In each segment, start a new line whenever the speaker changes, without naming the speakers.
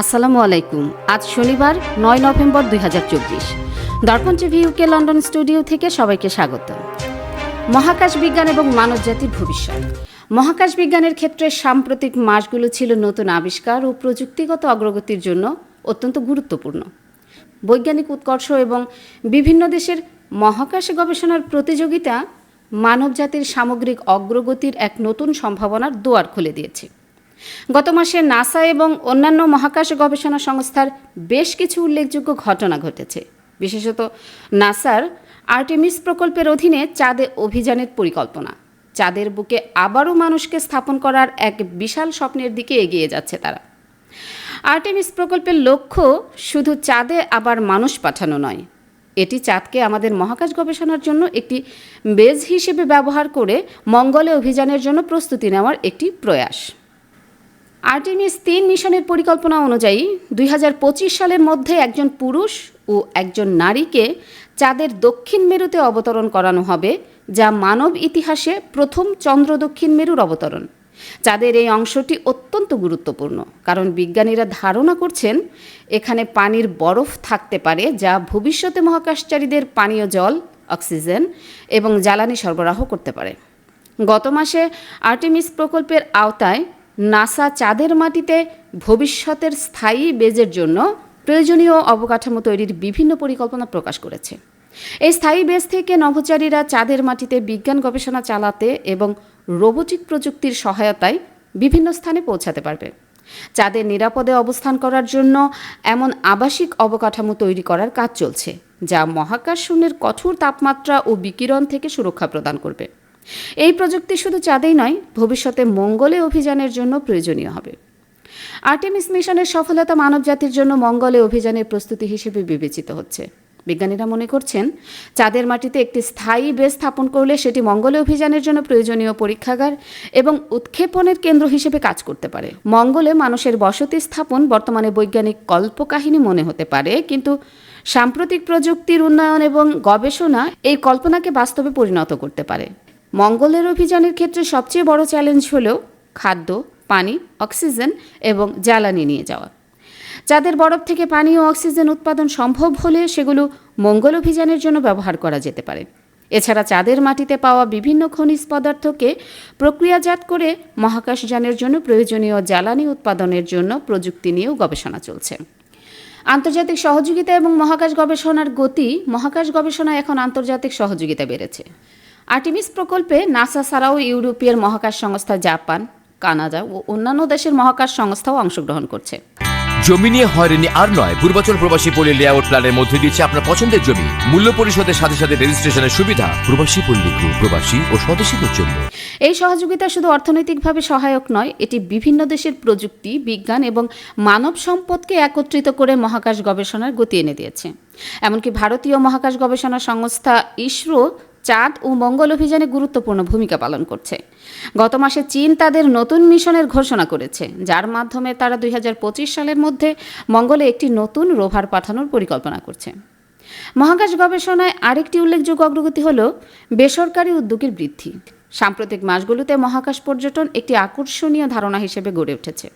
আসসালামু আলাইকুম। আজ শনিবার, নয় নভেম্বর দুই হাজার চব্বিশ। দর্পণ টিভি ইউকে লন্ডন স্টুডিও থেকে সবাইকে স্বাগত। মহাকাশ বিজ্ঞান এবং মানবজাতির ভবিষ্যৎ। মহাকাশ বিজ্ঞানের ক্ষেত্রে সাম্প্রতিক মাসগুলো ছিল নতুন আবিষ্কার ও প্রযুক্তিগত অগ্রগতির জন্য অত্যন্ত গুরুত্বপূর্ণ। বৈজ্ঞানিক উৎকর্ষ এবং বিভিন্ন দেশের মহাকাশে গবেষণার প্রতিযোগিতা মানবজাতির সামগ্রিক অগ্রগতির এক নতুন সম্ভাবনার দুয়ার খুলে দিয়েছে। গত মাসে নাসা এবং অন্যান্য মহাকাশ গবেষণা সংস্থার বেশ কিছু উল্লেখযোগ্য ঘটনা ঘটেছে। বিশেষত নাসার আর্টেমিস প্রকল্পের অধীনে চাঁদে অভিযানের পরিকল্পনা। চাঁদের বুকে আবারও মানুষকে স্থাপন করার এক বিশাল স্বপ্নের দিকে এগিয়ে যাচ্ছে তারা। আর্টেমিস প্রকল্পের লক্ষ্য শুধু চাঁদে আবার মানুষ পাঠানো নয়। এটি চাঁদকে আমাদের মহাকাশ গবেষণার জন্য একটি বেজ হিসেবে ব্যবহার করে মঙ্গলে অভিযানের জন্য প্রস্তুতি নেওয়ার একটি প্রয়াস। আর্টেমিস তিন মিশনের পরিকল্পনা অনুযায়ী দুই হাজার পঁচিশ সালের মধ্যে একজন পুরুষ ও একজন নারীকে চাঁদের দক্ষিণ মেরুতে অবতরণ করানো হবে, যা মানব ইতিহাসে প্রথম চন্দ্র দক্ষিণ মেরুর অবতরণ। চাঁদের এই অংশটি অত্যন্ত গুরুত্বপূর্ণ, কারণ বিজ্ঞানীরা ধারণা করছেন, এখানে পানির বরফ থাকতে পারে, যা ভবিষ্যতে মহাকাশচারীদের পানীয় জল, অক্সিজেন এবং জ্বালানি সরবরাহ করতে পারে। গত মাসে আর্টেমিস প্রকল্পের আওতায় নাসা চাঁদের মাটিতে ভবিষ্যতের স্থায়ী বেজের জন্য প্রয়োজনীয় অবকাঠামো তৈরির বিভিন্ন পরিকল্পনা প্রকাশ করেছে। এই স্থায়ী বেজ থেকে নভোচারীরা চাঁদের মাটিতে বিজ্ঞান গবেষণা চালাতে এবং রোবোটিক প্রযুক্তির সহায়তায় বিভিন্ন স্থানে পৌঁছাতে পারবে। চাঁদের নিরাপদে অবস্থান করার জন্য এমন আবাসিক অবকাঠামো তৈরি করার কাজ চলছে, যা মহাকাশ শূন্যের কঠোর তাপমাত্রা ও বিকিরণ থেকে সুরক্ষা প্রদান করবে। এই প্রযুক্তি শুধু চাঁদেই নয়, ভবিষ্যতে মঙ্গলে অভিযানের জন্য প্রয়োজনীয় হবে। আর্টেমিস মিশনের সফলতা মানবজাতির জন্য মঙ্গলে অভিযানের প্রস্তুতি হিসেবে বিবেচিত হচ্ছে। বিজ্ঞানীরা মনে করছেন, চাঁদের মাটিতে একটি স্থায়ী বেস স্থাপন করলে সেটি মঙ্গলে অভিযানের জন্য প্রয়োজনীয় পরীক্ষাগার এবং উৎক্ষেপণের কেন্দ্র হিসেবে কাজ করতে পারে। মঙ্গলে মানুষের বসতি স্থাপন বর্তমানে বৈজ্ঞানিক কল্পকাহিনী মনে হতে পারে, কিন্তু সাম্প্রতিক প্রযুক্তির উন্নয়ন এবং গবেষণা এই কল্পনাকে বাস্তবে পরিণত করতে পারে। মঙ্গলের অভিযানের ক্ষেত্রে সবচেয়ে বড় চ্যালেঞ্জ হল খাদ্য, পানি অক্সিজেন এবং জ্বালানি নিয়ে যাওয়া। যাদের বরফ থেকে পানি ও অক্সিজেন উৎপাদন সম্ভব হলে সেগুলো মঙ্গল অভিযানের জন্য ব্যবহার করা যেতে পারে। এছাড়া চাঁদের মাটিতে পাওয়া বিভিন্ন খনিজ পদার্থকে প্রক্রিয়াজাত করে মহাকাশযানের জন্য প্রয়োজনীয় জ্বালানি উৎপাদনের জন্য প্রযুক্তি নিয়েও গবেষণা চলছে। আন্তর্জাতিক সহযোগিতা এবং মহাকাশ গবেষণার গতি, মহাকাশ গবেষণা এখন আন্তর্জাতিক সহযোগিতা বেড়েছে। আর্টিমিস প্রকল্পে নাসা ছাড়াও ইউরোপীয় মহাকাশ সংস্থা জাপান কানাডা ও অন্যান্য দেশের মহাকাশ সংস্থাও অংশগ্রহণ করছে।
জমি নিয়ে হয়রানি আর নয় পূর্বাচল প্রবাসী পল্লী লেআউট প্ল্যানের মধ্যে দিচ্ছে আপনার পছন্দের জমি। মূল্য পরিশোধের সাথে সাথে রেজিস্ট্রেশনের সুবিধা প্রবাসী পল্লী গ্রুপ প্রবাসী ও স্বদেশীদের জন্য।
এই সহযোগিতা শুধু অর্থনৈতিকভাবে সহায়ক নয় এটি বিভিন্ন দেশের প্রযুক্তি বিজ্ঞান এবং মানব সম্পদকে একত্রিত করে মহাকাশ গবেষণার গতি এনে দিয়েছে। এমনকি ভারতীয় মহাকাশ গবেষণা সংস্থা ইসরো চাঁদ ও মঙ্গল অভিযানে গুরুত্বপূর্ণ ভূমিকা পালন করছে। গত মাসে চীন তাদের নতুন মিশনের ঘোষণা করেছে, যার মাধ্যমে তারা দুই হাজার পঁচিশ সালের মধ্যে মঙ্গলে একটি নতুন রোভার পাঠানোর পরিকল্পনা করছে। মহাকাশ গবেষণায় আরেকটি উল্লেখযোগ্য অগ্রগতি হল বেসরকারি উদ্যোগের বৃদ্ধি। সাম্প্রতিক মাসগুলোতে মহাকাশ পর্যটন একটি আকর্ষণীয় ধারণা হিসেবে গড়ে উঠেছে।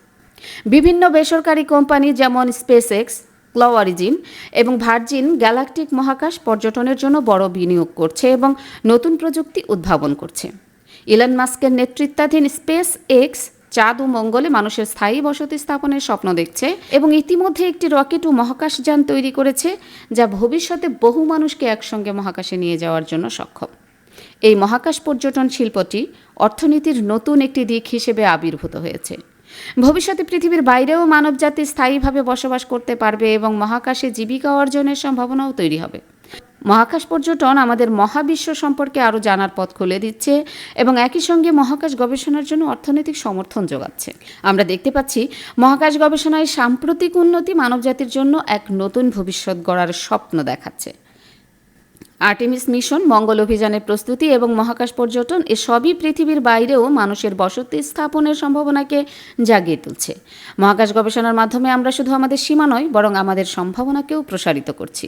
বিভিন্ন বেসরকারি কোম্পানি যেমন স্পেস এক্স ক্ল অরিজিন এবং ভার্জিন গ্যালাকটিক মহাকাশ পর্যটনের জন্য বড় বিনিয়োগ করছে এবং নতুন প্রযুক্তি উদ্ভাবন করছে। ইলন মাস্কের নেতৃত্বাধীন স্পেস এক্স চাঁদ ও মঙ্গলে মানুষের স্থায়ী বসতি স্থাপনের স্বপ্ন দেখছে এবং ইতিমধ্যে একটি রকেট ও মহাকাশযান তৈরি করেছে, যা ভবিষ্যতে বহু মানুষকে একসঙ্গে মহাকাশে নিয়ে যাওয়ার জন্য সক্ষম। এই মহাকাশ পর্যটন শিল্পটি অর্থনীতির নতুন একটি দিক হিসেবে আবির্ভূত হয়েছে। ভবিষ্যতে পৃথিবীর বাইরেও মানবজাতি স্থায়ীভাবে বসবাস করতে পারবে এবং মহাকাশে জীবিকা অর্জনের সম্ভাবনাও তৈরি হবে। মহাকাশ পর্যটন আমাদের মহাবিশ্ব সম্পর্কে আরও জানার পথ খুলে দিচ্ছে এবং একই সঙ্গে মহাকাশ গবেষণার জন্য অর্থনৈতিক সমর্থন যোগাচ্ছে। আমরা দেখতে পাচ্ছি, মহাকাশ গবেষণায় সাম্প্রতিক উন্নতি মানবজাতির জন্য এক নতুন ভবিষ্যৎ গড়ার স্বপ্ন দেখাচ্ছে। আর্টেমিস মিশন, মঙ্গল অভিযানের প্রস্তুতি এবং মহাকাশ পর্যটন, এসবই পৃথিবীর বাইরেও মানুষের বসতি স্থাপনের সম্ভাবনাকে জাগিয়ে তুলছে। মহাকাশ গবেষণার মাধ্যমে আমরা শুধু আমাদের সীমা নয়, বরং আমাদের সম্ভাবনাকেও প্রসারিত করছি।